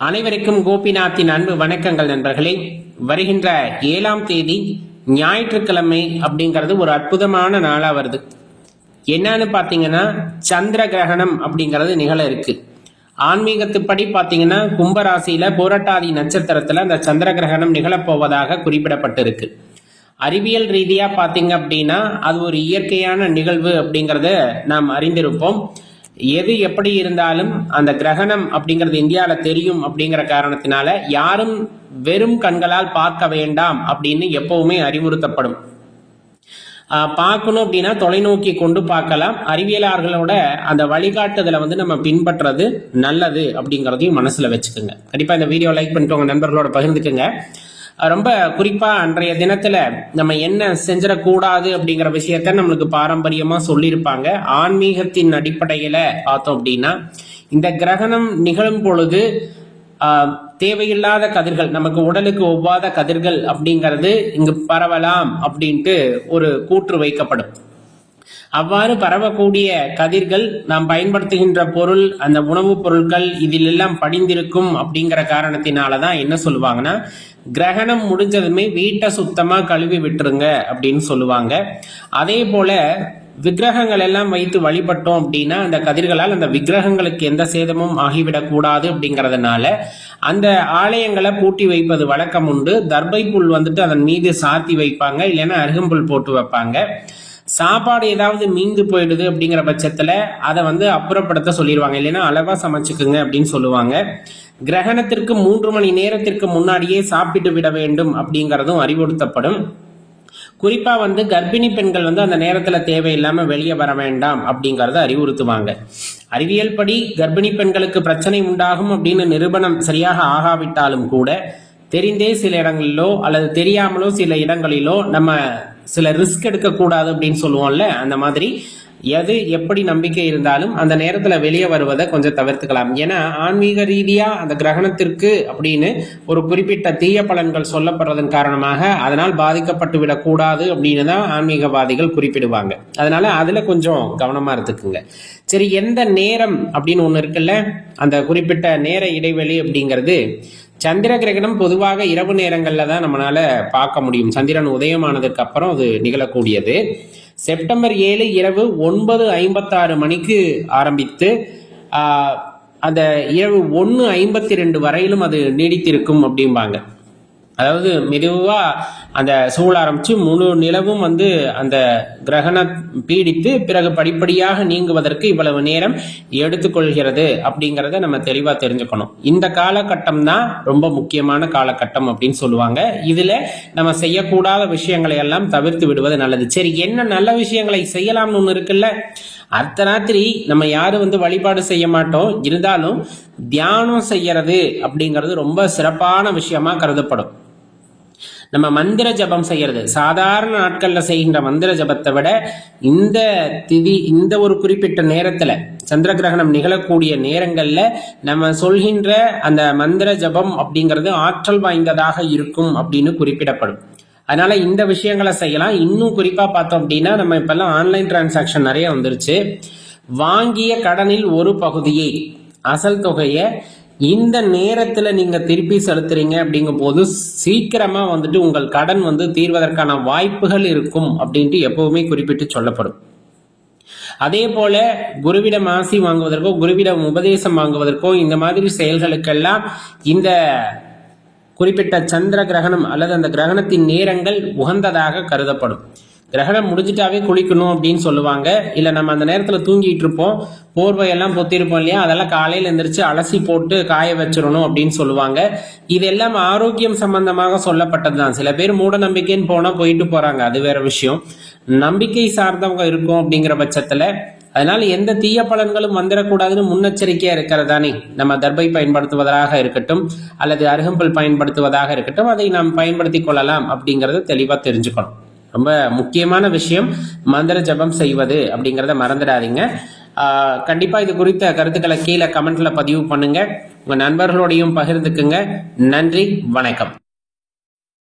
அனைவருக்கும் கோபிநாத்தின் அன்பு வணக்கங்கள் நண்பர்களே. வருகின்ற ஏழாம் தேதி ஞாயிற்றுக்கிழமை அப்படிங்கிறது ஒரு அற்புதமான நாளாக வருது. என்னன்னு பார்த்தீங்கன்னா சந்திர கிரகணம் அப்படிங்கிறது நிகழ இருக்கு. ஆன்மீகத்துப்படி பார்த்தீங்கன்னா கும்பராசியில போராட்டாதி நட்சத்திரத்தில் அந்த சந்திர கிரகணம் நிகழப்போவதாக குறிப்பிடப்பட்டிருக்கு. அறிவியல் ரீதியாக பார்த்தீங்க அப்படின்னா அது ஒரு இயற்கையான நிகழ்வு அப்படிங்கிறத நாம் அறிந்திருப்போம். எது எப்படி இருந்தாலும் அந்த கிரகணம் அப்படிங்கிறது இந்தியாவில் தெரியும் அப்படிங்கிற காரணத்தினால யாரும் வெறும் கண்களால் பார்க்க வேண்டாம் அப்படின்னு எப்பவுமே அறிவுறுத்தப்படும். பார்க்கணும் அப்படின்னா தொலைநோக்கி கொண்டு பார்க்கலாம். அறிவியலாளர்களோட அந்த வழிகாட்டுதலை வந்து நம்ம பின்பற்றுறது நல்லது அப்படிங்கிறதையும் மனசுல வச்சுக்கோங்க. கண்டிப்பா இந்த வீடியோ லைக் பண்ணிட்டு உங்க நண்பர்களோட பகிர்ந்துக்குங்க. ரொம்ப குறிப்பாக அன்றைய தினத்தில் நம்ம என்ன செஞ்சிடக்கூடாது அப்படிங்கிற விஷயத்த நம்மளுக்கு பாரம்பரியமாக சொல்லியிருப்பாங்க. ஆன்மீகத்தின் அடிப்படையில் பார்த்தோம் அப்படின்னா இந்த கிரகணம் நிகழும் பொழுது தேவையில்லாத கதிர்கள் நமக்கு உடலுக்கு ஒவ்வாத கதிர்கள் அப்படிங்கிறது இங்கு பரவலாம் அப்படின்ட்டு ஒரு கூற்று வைக்கப்படும். அவ்வாறு பரவக்கூடிய கதிர்கள் நாம் பயன்படுத்துகின்ற பொருள் அந்த உணவுப் பொருட்கள் இதில் எல்லாம் படிந்திருக்கும் அப்படிங்கிற காரணத்தினால தான் என்ன சொல்லுவாங்கன்னா கிரகணம் முடிஞ்சதுமே வீட்டை சுத்தமாக கழுவி விட்டுருங்க அப்படின்னு சொல்லுவாங்க. அதே போல விக்கிரகங்கள் எல்லாம் வைத்து வழிபட்டோம் அப்படின்னா அந்த கதிர்களால் அந்த விக்கிரகங்களுக்கு எந்த சேதமும் ஆகிவிடக்கூடாது அப்படிங்கிறதுனால அந்த ஆலயங்களை பூட்டி வைப்பது வழக்கம் உண்டு. தர்பை புல் வந்துட்டு அதன் மீது சாத்தி வைப்பாங்க இல்லைன்னா அருகம்புல் போட்டு வைப்பாங்க. சாப்பாடு ஏதாவது மீந்து போயிடுது அப்படிங்கிற பட்சத்தில் அதை வந்து அப்புறப்படுத்த சொல்லிடுவாங்க. இல்லைன்னா அளவாக சமைச்சுக்குங்க அப்படின்னு சொல்லுவாங்க. கிரகணத்திற்கு மூன்று மணி நேரத்திற்கு முன்னாடியே சாப்பிட்டு விட வேண்டும் அப்படிங்கிறதும் அறிவுறுத்தப்படும். குறிப்பாக வந்து கர்ப்பிணி பெண்கள் வந்து அந்த நேரத்தில் தேவையில்லாமல் வெளியே வர வேண்டாம் அப்படிங்கிறத அறிவுறுத்துவாங்க. அறிவியல் படி கர்ப்பிணி பெண்களுக்கு பிரச்சனை உண்டாகும் அப்படின்னு நிரூபணம் சரியாக ஆகாவிட்டாலும் கூட தெரிந்தே சில இடங்களிலோ அல்லது தெரியாமலோ சில இடங்களிலோ நம்ம சில ரிஸ்க் எடுக்கக்கூடாது அப்படின்னு சொல்லுவோம்ல அந்த மாதிரி. எது எப்படி நம்பிக்கை இருந்தாலும் அந்த நேரத்தில் வெளியே வருவதை கொஞ்சம் தவிர்த்துக்கலாம். ஏன்னா ஆன்மீக ரீதியாக அந்த கிரகணத்திற்கு அப்படின்னு ஒரு குறிப்பிட்ட தீய பலன்கள் சொல்லப்படுறதன் காரணமாக அதனால் பாதிக்கப்பட்டு விடக்கூடாது அப்படின்னு தான் ஆன்மீகவாதிகள் குறிப்பிடுவாங்க. அதனால அதில் கொஞ்சம் கவனமாக இருந்துக்குங்க. சரி எந்த நேரம் அப்படின்னு ஒன்று இருக்குல்ல அந்த குறிப்பிட்ட நேர இடைவெளி அப்படிங்கிறது சந்திர கிரகணம் பொதுவாக இரவு நேரங்களில் தான் நம்மளால பார்க்க முடியும். சந்திரன் உதயமானதுக்கு அப்புறம் அது நிகழக்கூடியது. செப்டம்பர் ஏழு இரவு ஒன்பது ஐம்பத்தாறு மணிக்கு ஆரம்பித்து அந்த இரவு ஒன்று ஐம்பத்தி ரெண்டு வரையிலும் அது நீடித்திருக்கும் அப்படிம்பாங்க. அதாவது மெதுவாக அந்த சூழ ஆரம்பித்து முழு நிலவும் வந்து அந்த கிரகண பீடித்து பிறகு படிப்படியாக நீங்குவதற்கு இவ்வளவு நேரம் எடுத்துக்கொள்கிறது அப்படிங்கிறத நம்ம தெளிவாக தெரிஞ்சுக்கணும். இந்த காலகட்டம் தான் ரொம்ப முக்கியமான காலகட்டம் அப்படின்னு சொல்லுவாங்க. இதில் நம்ம செய்யக்கூடாத விஷயங்களை எல்லாம் தவிர்த்து விடுவது நல்லது. சரி என்ன நல்ல விஷயங்களை செய்யலாம்னு ஒன்று இருக்குல்ல? அர்த்த ராத்திரி நம்ம யாரும் வந்து வழிபாடு செய்ய மாட்டோம். இருந்தாலும் தியானம் செய்யறது அப்படிங்கிறது ரொம்ப சிறப்பான விஷயமா கருதப்படும். நம்ம மந்திர ஜபம் செய்யறது. சாதாரண நாட்கள்ல செய்கின்ற மந்திர ஜபத்தை விட இந்த திதி இந்த ஒரு குறிப்பிட்ட நேரத்துல சந்திர கிரகணம் நிகழக்கூடிய நேரங்கள்ல நம்ம சொல்கின்ற அந்த மந்திர ஜபம் அப்படிங்கிறது ஆற்றல் வாய்ந்ததாக இருக்கும் அப்படின்னு குறிப்பிடப்படும். அதனால இந்த விஷயங்களை செய்யலாம். இன்னும் குறிப்பா பார்த்தோம் அப்படின்னா நம்ம இப்பெல்லாம் ஆன்லைன் டிரான்சாக்ஷன் நிறைய வந்துருச்சு. வாங்கிய கடனில் ஒரு பகுதியை அசல் தொகையை இந்த நேரத்தில் நீங்கள் திருப்பி செலுத்துறீங்க அப்படிங்கும் போது சீக்கிரமாக வந்துட்டு உங்கள் கடன் வந்து தீர்வதற்கான வாய்ப்புகள் இருக்கும் அப்படின்ட்டு எப்பவுமே குறிப்பிட்டு சொல்லப்படும். அதே போல குருவிடம் ஆசி வாங்குவதற்கோ குருவிடம் உபதேசம் வாங்குவதற்கோ இந்த மாதிரி செயல்களுக்கெல்லாம் இந்த குறிப்பிட்ட சந்திர கிரகணம் அல்லது அந்த கிரகணத்தின் நேரங்கள் உகந்ததாக கருதப்படும். கிரகணம் முடிஞ்சிட்டாவே குளிக்கணும் அப்படின்னு சொல்லுவாங்க. இல்லை நம்ம அந்த நேரத்தில் தூங்கிட்டு இருப்போம் போர்வையெல்லாம் பொத்திருப்போம் இல்லையா? அதெல்லாம் காலையில் எந்திரிச்சு அலசி போட்டு காய வச்சிடணும் அப்படின்னு சொல்லுவாங்க. இதெல்லாம் ஆரோக்கியம் சம்பந்தமாக சொல்லப்பட்டது தான் சில பேர் மூட நம்பிக்கைன்னு போனால் போயிட்டு போகிறாங்க அது வேற விஷயம். நம்பிக்கை சார்ந்தவங்க இருக்கும் அப்படிங்கிற பட்சத்தில் அதனால எந்த தீய பலன்களும் வந்துடக்கூடாதுன்னு முன்னெச்சரிக்கையா இருக்கிறதானே. நம்ம தர்பை பயன்படுத்துவதாக இருக்கட்டும் அல்லது அருகம்பல் பயன்படுத்துவதாக இருக்கட்டும் அதை நாம் பயன்படுத்தி கொள்ளலாம் அப்படிங்கறத தெளிவா தெரிஞ்சுக்கணும். ரொம்ப முக்கியமான விஷயம் மந்திர ஜபம் செய்வது அப்படிங்கிறத மறந்துடாதீங்க. கண்டிப்பா இது குறித்த கருத்துக்களை கீழே கமெண்ட்ல பதிவு பண்ணுங்க. உங்க நண்பர்களோடையும் பகிர்ந்துக்குங்க. நன்றி வணக்கம்.